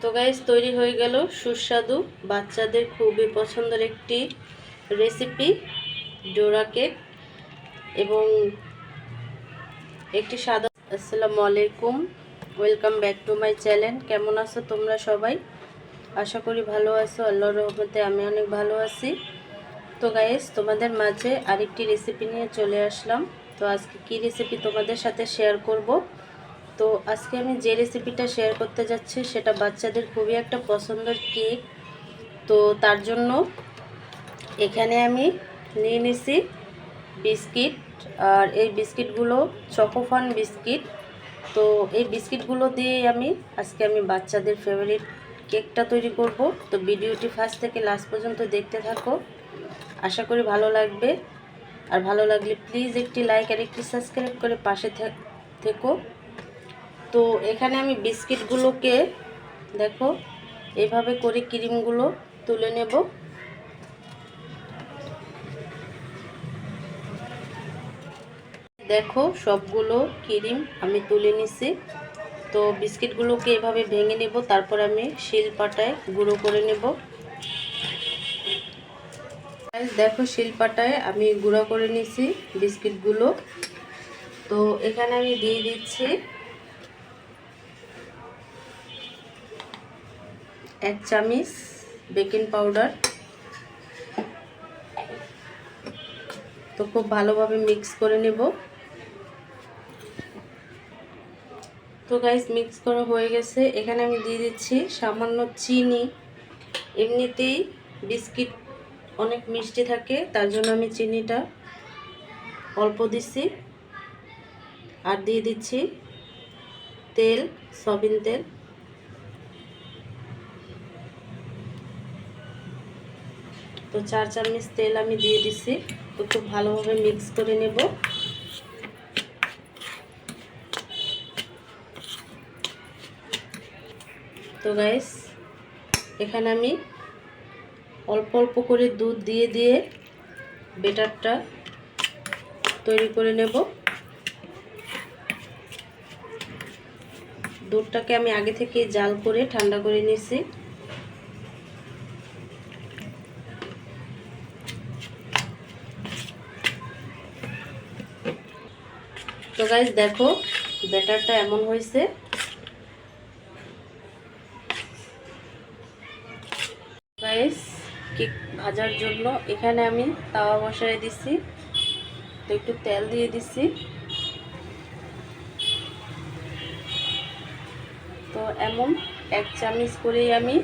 তো গাইস তৈরি হয়ে গেল সুস্বাদু বাচ্চাদের খুবই পছন্দের একটি রেসিপি ডোরা কেক এবং একটি সাদা আসসালামু আলাইকুম welcome back to my channel কেমন আছো তোমরা সবাই? আশা করি ভালো আছো, আল্লাহর রহমতে আমি অনেক ভালো আছি। তো গাইস তোমাদের মাঝে আরেকটি রেসিপি নিয়ে চলে আসলাম। তো আজকে কি রেসিপি তোমাদের সাথে শেয়ার করব? তো আজকে আমি যে রেসিপিটা শেয়ার করতে যাচ্ছি, সেটা বাচ্চাদের খুবই একটা পছন্দের কেক তো তার জন্য এখানে আমি নিয়ে নিছি বিস্কিট, আর এই বিস্কিটগুলো চকোফান বিস্কিট। তো এই বিস্কিটগুলো দিয়েই আমি আজকে আমি বাচ্চাদের ফেভারিট কেকটা তৈরি করব। তো ভিডিওটি ফার্স্ট থেকে লাস্ট পর্যন্ত দেখতে থাকো। আশা করি ভালো লাগবে। আর ভালো লাগলে প্লিজ একটি লাইক আর একটি সাবস্ক্রাইব করে পাশে থেকো। তো এখানে আমি বিস্কিটগুলোকে দেখো, এভাবে করে ক্রিমগুলো তুলে নেব। দেখো, সবগুলো ক্রিম আমি তুলে নিছি। তো বিস্কিটগুলোকে এভাবে ভেঙে নেব, তারপর আমি শিল পাটায় গুঁড়ো করে নেব। দেখো, শিলপাটায় আমি গুঁড়ো করে নিছি বিস্কিটগুলো। তো এখানে আমি দিয়ে দিচ্ছি এক চামিচ বেকিং পাউডার। তো খুব ভালোভাবে মিক্স করে নেব। তো গাইস মিক্স করা হয়ে গেছে। এখানে আমি দিয়ে দিচ্ছি সামান্য চিনি। এমনিতেই বিস্কিট অনেক মিষ্টি থাকে, তার জন্য আমি চিনিটা অল্প দিচ্ছি। আর দিয়ে দিচ্ছি তেল সবিন তেল। তো চার চামচ তেল আমি দিয়ে দিচ্ছি তো খুব ভালোভাবে মিক্স করে নেব। তো গাইস এখানে আমি অল্প অল্প করে দুধ দিয়ে দিয়ে বেটারটা তৈরি করে নেব। দুধটাকে আমি আগে থেকে জাল করে ঠান্ডা করে নিয়েছি। তো গাইজ দেখো, ব্যাটারটা এমন হয়েছে। গাইজ কেক ভাজার জন্য এখানে আমি তাওয়া বসায় দিছি। তো একটু তেল দিয়ে দিছি। তো এমন এক চামচ করেই আমি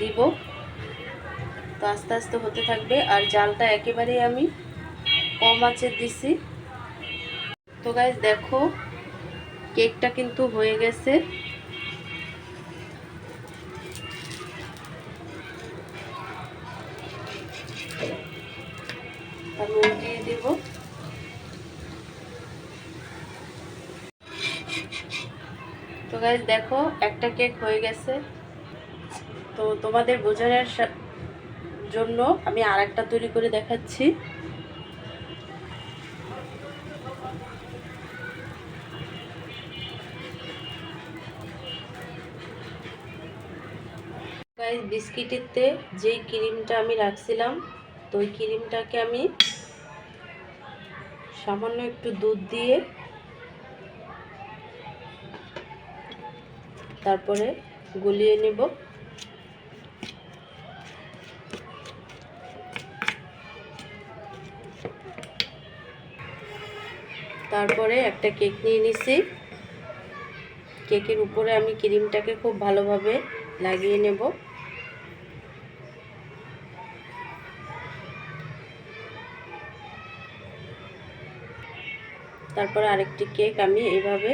দিব। তো আস্তে আস্তে হতে থাকবে। আর জালটা একেবারেই আমি কম আঁচে দিছি। তো গাইজ দেখো, কেকটা কিন্তু হয়ে গেছে। আমি তো গাইজ দেখো, একটা কেক হয়ে গেছে। তো তোমাদের বোঝানোর জন্য আমি আর একটা তৈরি করে দেখাচ্ছি। গাইজ বিস্কিটেতে যেই ক্রিমটা আমি রাখছিলাম, তো ওই ক্রিমটাকে আমি সামান্য একটু দুধ দিয়ে তারপরে গুলিয়ে নেব। তারপরে একটা কেক নিয়ে নিছি। কেকের উপরে আমি ক্রিমটাকে খুব ভালোভাবে লাগিয়ে নেব। তারপরে আরেকটি কেক আমি এইভাবে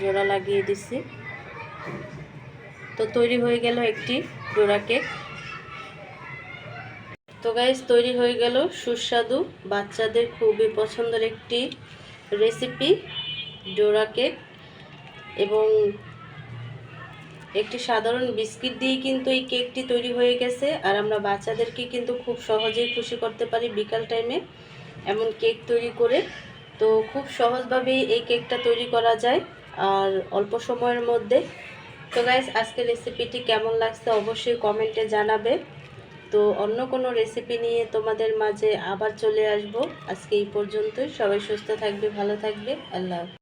জোড়া লাগিয়ে দিছি। তো তৈরি হয়ে গেল একটি ডোরা কেক। তো গাইজ তৈরি হয়ে গেল সুস্বাদু, বাচ্চাদের খুবই পছন্দের একটি রেসিপি ডোরা কেক এবং একটি সাধারণ বিস্কিট দিয়ে কিন্তু এই কেকটি তৈরি হয়ে গেছে। আর আমরা বাচ্চাদেরকে কিন্তু খুব সহজেই খুশি করতে পারি বিকাল টাইমে এমন কেক তৈরি করে। তো খুব সহজভাবেই এই কেকটা তৈরি করা যায়, আর অল্প সময়ের মধ্যে। তো গাইস আজকে রেসিপিটি কেমন লাগছে অবশ্যই কমেন্টে জানাবে। তো অন্য কোনো রেসিপি নিয়ে তোমাদের মাঝে আবার চলে আসব। আজকে এই পর্যন্তই। সবাই সুস্থ থাকবে, ভালো থাকবে। আল্লাহ।